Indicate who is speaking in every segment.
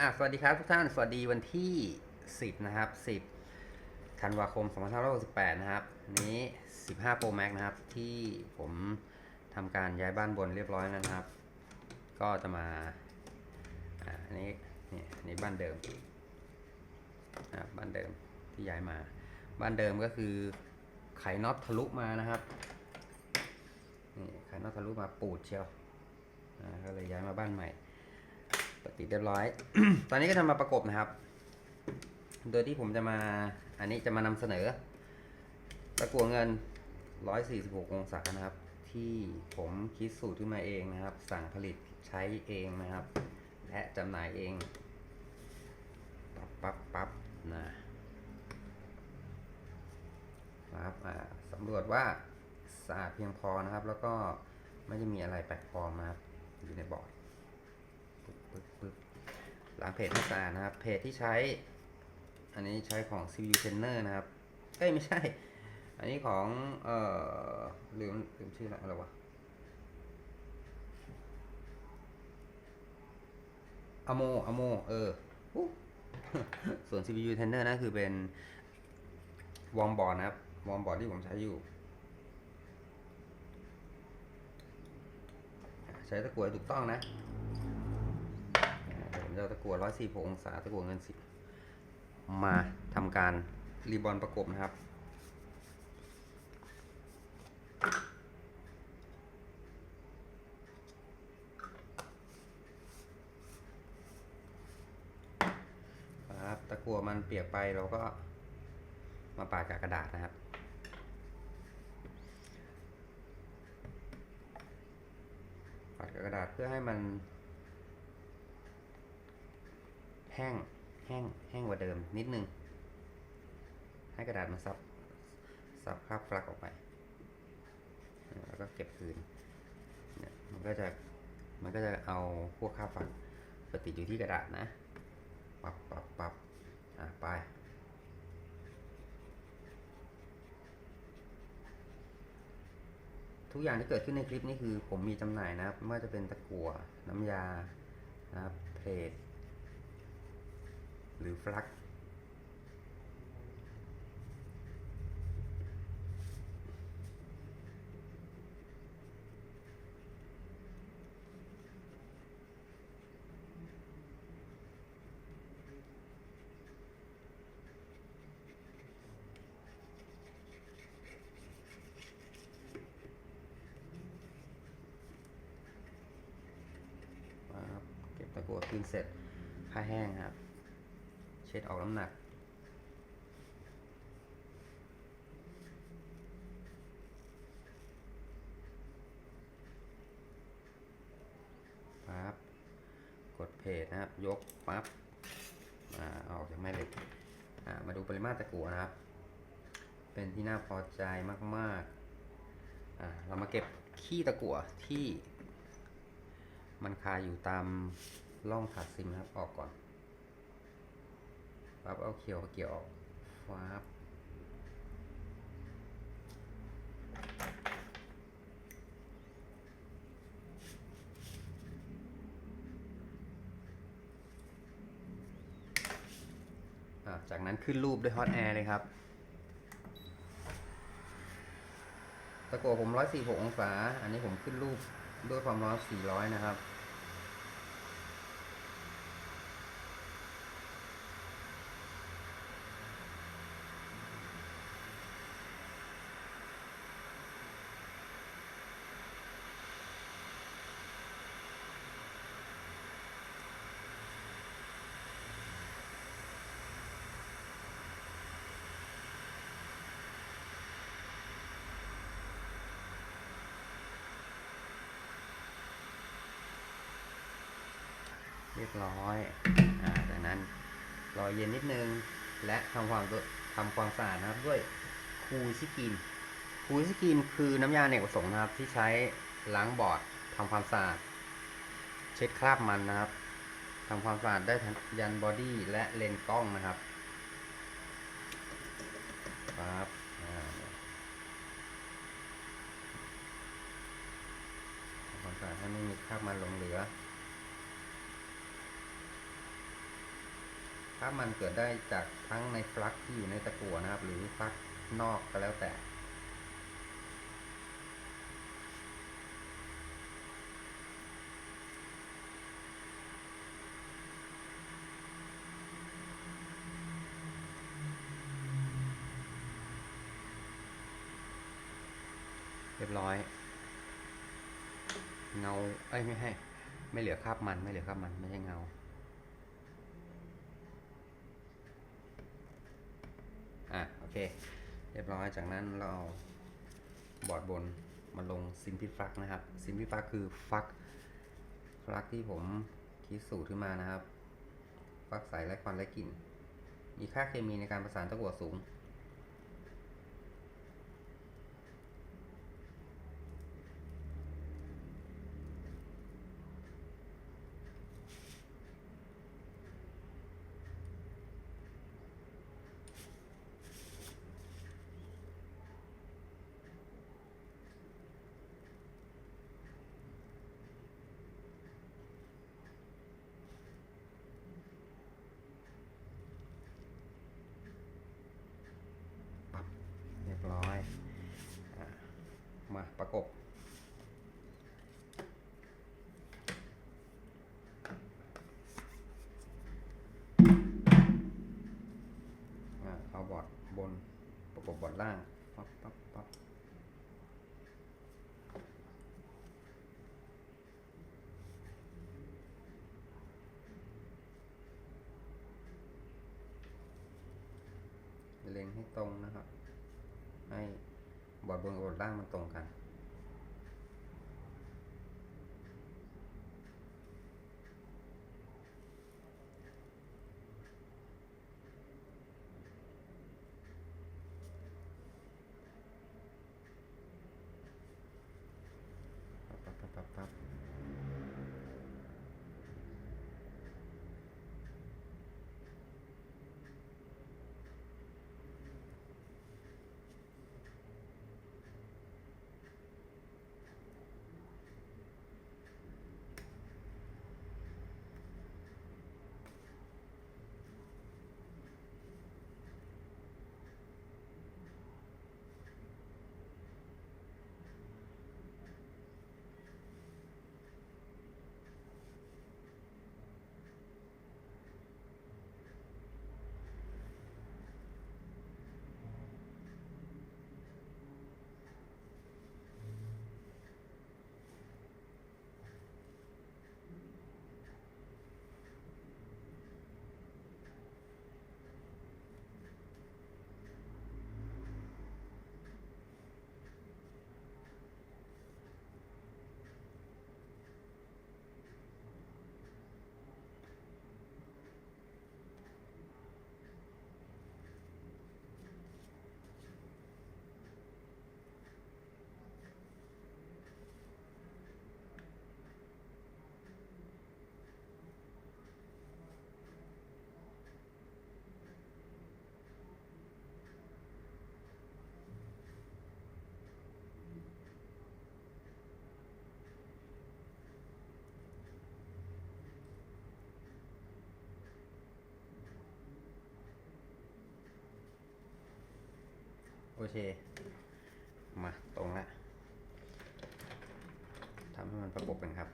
Speaker 1: อะสวัสดีครับทุกท่าน สวัสดีวันที่ 10 นะครับ 10ธันวาคม 2568 นะครับ นี้ 15 Pro Max นะครับ ที่ผมทำการย้ายบ้านบนเรียบร้อยแล้วนะครับ ก็จะมา อ่าอันนี้นี่อันนี้บ้านเดิมนะครับบ้านเดิมที่ย้ายมา บ้านเดิมก็คือไขน็อตทะลุมานะครับ นี่ไขน็อตทะลุมาปูดเชียว อ่า ก็เลยย้ายมาบ้านใหม่ ปฏิดเรียบร้อย ตอนนี้ก็ทำมาประกบนะครับ โดยที่ผมจะมา อันนี้จะมานำเสนอ ตะกั่วเงิน 146 องศานะครับ ที่ผมคิดสูตรขึ้นมาเองนะครับ สั่งผลิตใช้เองนะครับ และจำหน่ายเอง ปั๊บปั๊บปั๊บนะครับอ่าสำรวจว่าสะอาดเพียงพอนะครับ แล้วก็ไม่ได้มีอะไรแปลกปลอมนะครับอยู่ในบอร์ดปึ๊บปึ๊บปึ๊บ ล้างเพจให้สะอาดนะครับ เพจที่ใช้ อันนี้ใช้ของ CPU Trainer นะครับ เอ้ย ไม่ใช่ อันนี้ของ เอ่อลืมลืมชื่ออะไรวะอโมอโม เออ ส่วน CPU Trainer นะคือเป็นวอร์มบอร์ดนะครับ วอร์มบอร์ดที่ผมใช้อยู่ใช้ตะกั่วให้ถูกต้องนะ เดี๋ยวผมจะเอาตะกั่ว146องศาตะกั่วเงินสิบมาทำการรีบอนประกบนะครับ ครับตะกั่วมันเปียกไปเราก็มาปาดกับกระดาษนะครับปาดกับกระดาษเพื่อให้มัน แห้งแห้งแห้งกว่าเดิมนิดนึง ให้กระดาษมันซับซับคราบฟลักออกไป แล้วก็เก็บคืนเนี่ยมันก็จะมันก็จะเอาพวกคราบฟลักไปติดอยู่ที่กระดาษนะปับปับปับอะไปทุกอย่างที่เกิดขึ้นในคลิปนี้คือผมมีจำหน่ายนะครับไม่ว่าจะเป็นตะกั่วน้ำยานะครับเพลท หรือฟลักครับเก็บตะกั่วคืนเสร็จผ้าแห้งครับ ช็ดออกน้ำหนัก ปั๊บ กดเพจนะครับ ยก ปั๊บอ่าออกจากแม่เหล็กอ่ามาดูปริมาตรตะกั่วนะครับ เป็นที่น่าพอใจมากๆอ่าเรามาเก็บขี้ตะกั่วที่มันคาอยู่ตามร่องถาดซิมนะครับ ออกก่อน ปั๊บเอาเขียวเกี่ยวออกฟ้าบจากนั้นขึ้นรูปด้วยฮอตแอร์เลยครับ ตะโกวผม 146 องศา อันนี้ผมขึ้นรูปด้วยความร้อน 400 นะครับ เรียบร้อยอ่าจากนั้นรอเย็นนิดนึง และทำความทำความสะอาดนะครับด้วยคูซิกินคูซิกินคือน้ำยาเนกประสงค์นะครับ ที่ใช้ล้างบอร์ดทำความสะอาดเช็ดคราบมันนะครับทำความสะอาดได้ทั้งยันบอดี้และเลนกล้องนะครับครับทำความสะอาดให้ไม่มีคราบมันหลงเหลือ ราบมันเกิดได้จากทั้งในปลั๊กที่อยู่ในตะกั่วนะครับ หรือปลั๊กนอกก็แล้วแต่ เรียบร้อย เงา เอ้ยไม่ให้ ไม่เหลือคราบมัน ไม่เหลือคราบมัน ไม่ใช่เงา อะ โอ เค เรียบร้อยจากนั้นเราเอาบอร์ดบนมาลงซิมพิฟักนะครับซิมพิฟักคือฟักฟักที่ผมคิดสูตรขึ้นมานะครับ ฟักใสและควันและกลิ่น มีค่าเคมีในการประสานตะกั่วสูง ปั๊บเรียบร้อยอะ มาประกบอะเอาบอร์ดบนประกบบอร์ดล่างปั๊บปั๊บปั๊บเล็งให้ตรงนะครับ ให้ บอร์ดบนกับบอร์ดล่างมันตรงกัน ปั๊บปั๊บปั๊บปั๊บ เคมาตรงละทำให้มันประกบกันครับ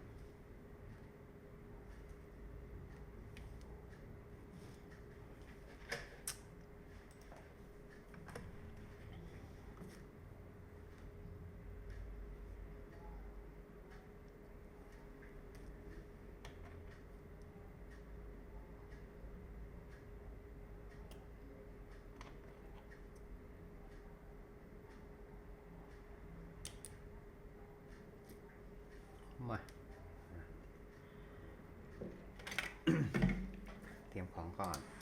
Speaker 1: มา เ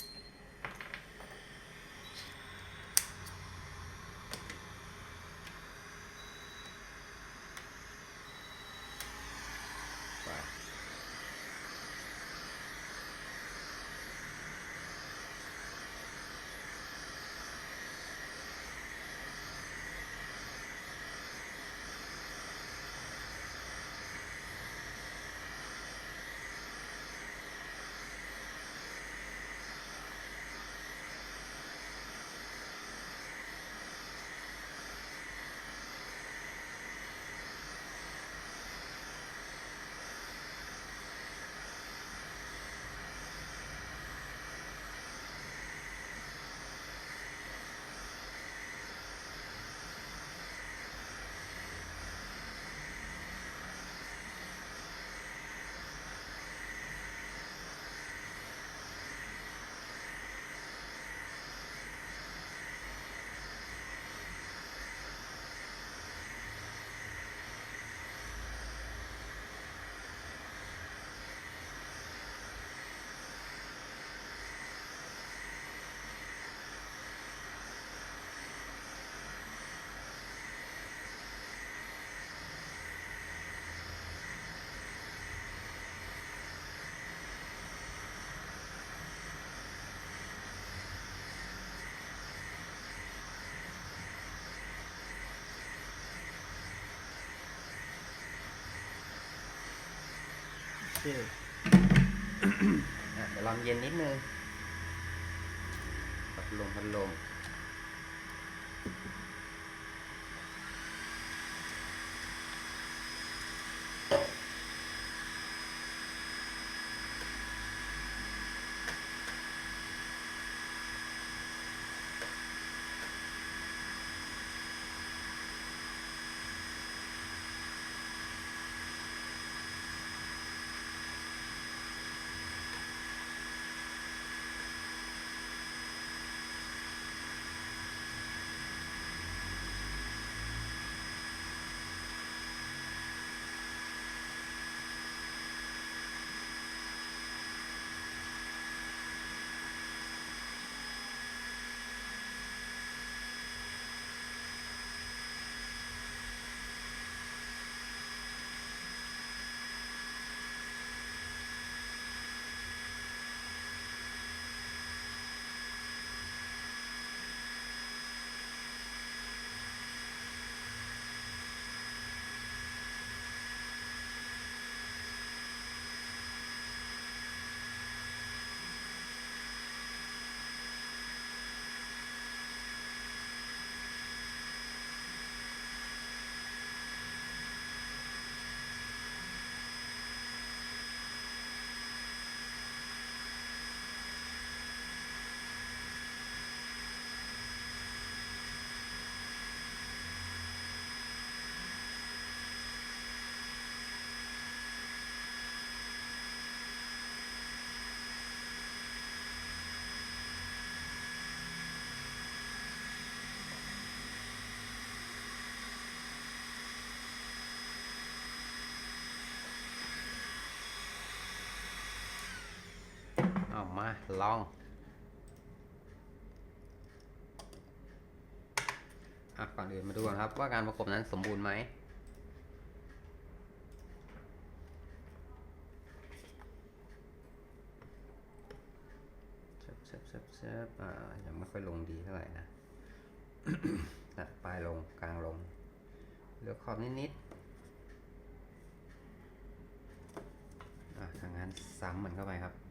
Speaker 1: เดี๋ยวลองเย็นนิดนึงพัดลมพัดลม มาลองอะก่อนอื่นมาดูกันครับว่าการประกบนั้นสมบูรณ์ไหมเชิบเชิบเชิบเชิบอ่ายังไม่ค่อยลงดีเท่าไหร่นะปลายลงกลางลงเลือกขอบนิดๆอะทางนั้นซ้ำมันเข้าไปครับ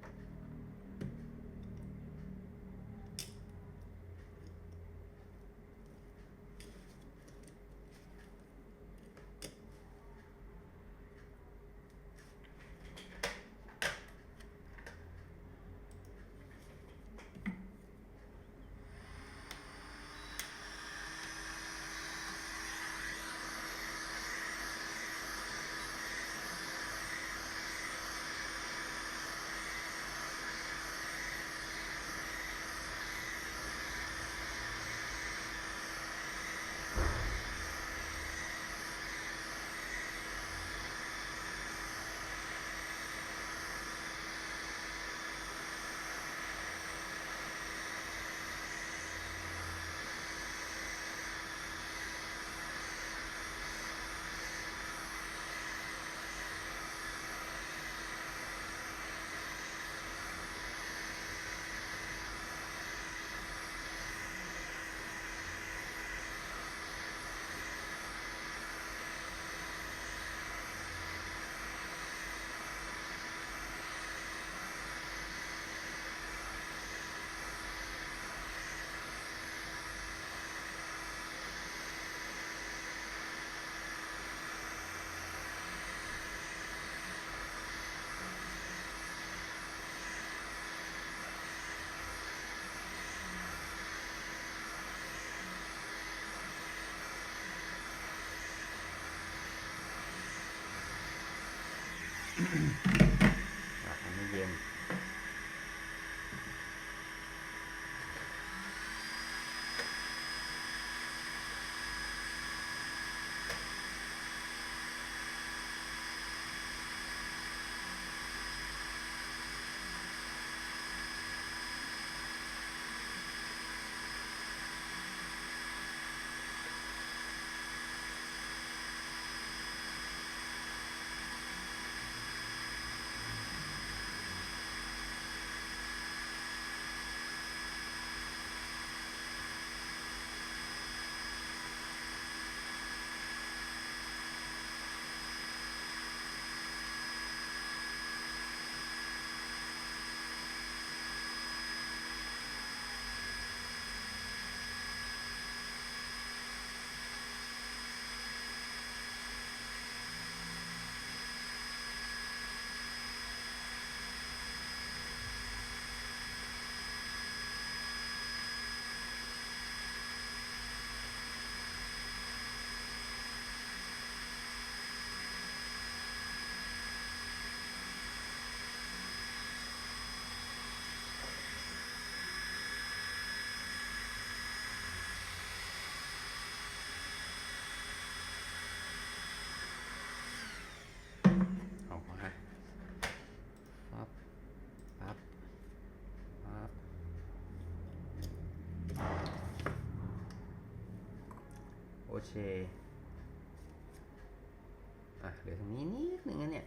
Speaker 1: อะเหลือตรงนี้นิดนึงนะเนี่ย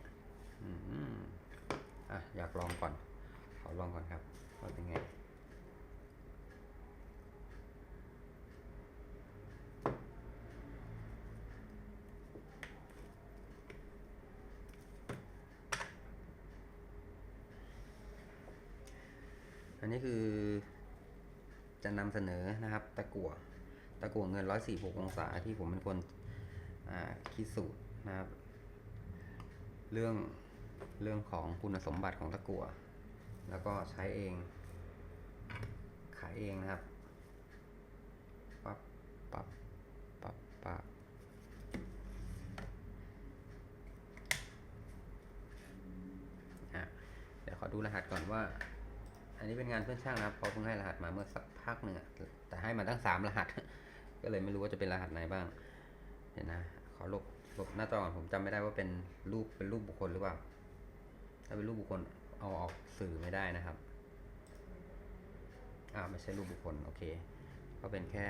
Speaker 1: อืมอะอยากลองก่อน ขอลองก่อนครับว่าเป็นไงอันนี้คือจะนำเสนอนะครับตะกั่ว ตะกั่วเงิน 146 องศาที่ผมเป็นคนคิดสูตรนะครับ เรื่องเรื่องของคุณสมบัติของตะกั่วแล้วก็ใช้เอง ขายเองนะครับ ปับปับปับปับอะเดี๋ยวขอดูรหัสก่อนว่า อันนี้เป็นงานเพื่อนช่างนะครับเขาเพิ่งให้รหัสมาเมื่อสักพักหนึ่งแต่ให้มาตั้งสามรหัส ก็เลยไม่รู้ว่าจะเป็นรหัสไหนบ้างเดี๋ยวนะขอลบลบหน้าจอก่อนผมจำไม่ได้ว่าเป็นรูปเป็นรูปบุคคลหรือเปล่า ถ้าเป็นรูปบุคคลเอาออกสื่อไม่ได้นะครับ อ่าไม่ใช่รูปบุคคลโอเค ก็เป็นแค่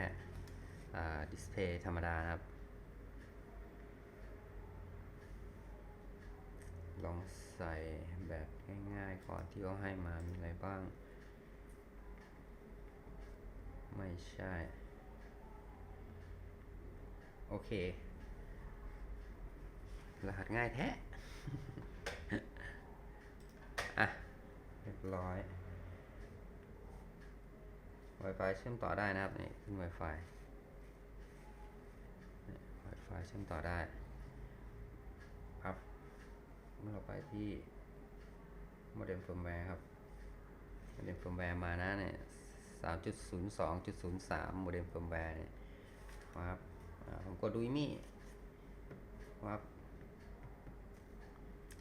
Speaker 1: อ่าดิสเพย์ธรรมดานะครับ ลองใส่แบบง่ายๆก่อนที่เขาให้มามีอะไรบ้าง ไม่ใช่ โอเค รหัสง่ายแท้ อะ เรียบร้อย Wi-Fi เชื่อมต่อได้นะครับ นี่ขึ้น Wi-Fi Wi-Fi เชื่อมต่อได้ครับเมื่อเราไปที่โมเด็มเฟิร์มแวร์ครับโมเด็มเฟิร์มแวร์มานะเนี่ยสามจุดศูนย์สองจุดศูนย์สามโมเด็มเฟิร์มแวร์เนี่ยครับ กดดูอีมี่ครับ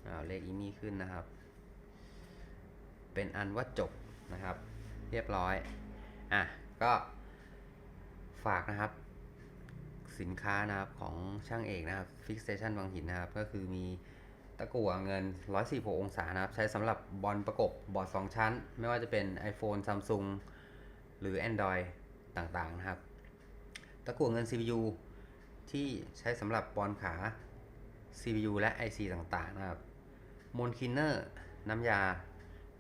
Speaker 1: อ่าเลขอีมี่ขึ้นนะครับ เป็นอันว่าจบนะครับ เรียบร้อย อะ ก็ฝากนะครับ สินค้านะครับของช่างเอกนะครับ Fix Station วังหินนะครับ ก็คือมีตะกั่วเงิน 146 องศานะครับ ใช้สำหรับบอลประกบบอร์ด2 ชั้น ไม่ว่าจะเป็น iPhone Samsung หรือ Android ต่างๆนะครับ ตะกั่วเงิน CPU ที่ใช้สำหรับบอลขา CPU และ IC ต่างๆนะครับมนคินเนอร์น้ำยา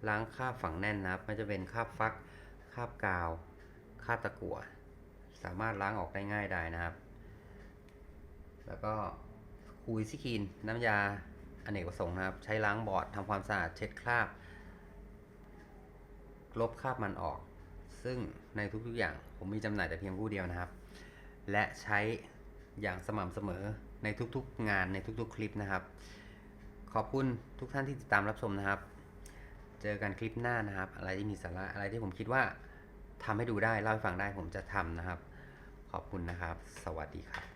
Speaker 1: ล้างคราบฝังแน่นนะครับไม่จะเป็นคราบฟักคราบกาวคราบตะกั่วสามารถล้างออกได้ง่ายได้นะครับ แล้วก็คูยซิคีนน้ำยาอเนกประสงค์นะครับ ใช้ล้างบอร์ดทำความสะอาดเช็ดคราบ ลบคราบมันออก ซึ่งในทุกๆอย่างผมมีจำหน่ายแต่เพียงผู้เดียวนะครับ และใช้ อย่างสม่ำเสมอในทุกๆงานในทุกๆ คลิปนะครับ ขอบคุณทุกท่านที่ติดตามรับชมนะครับ เจอกันคลิปหน้านะครับ อะไรที่มีสาระอะไรที่ผมคิดว่าทำให้ดูได้เล่าให้ฟังได้ผมจะทำนะครับ ขอบคุณนะครับ สวัสดีครับ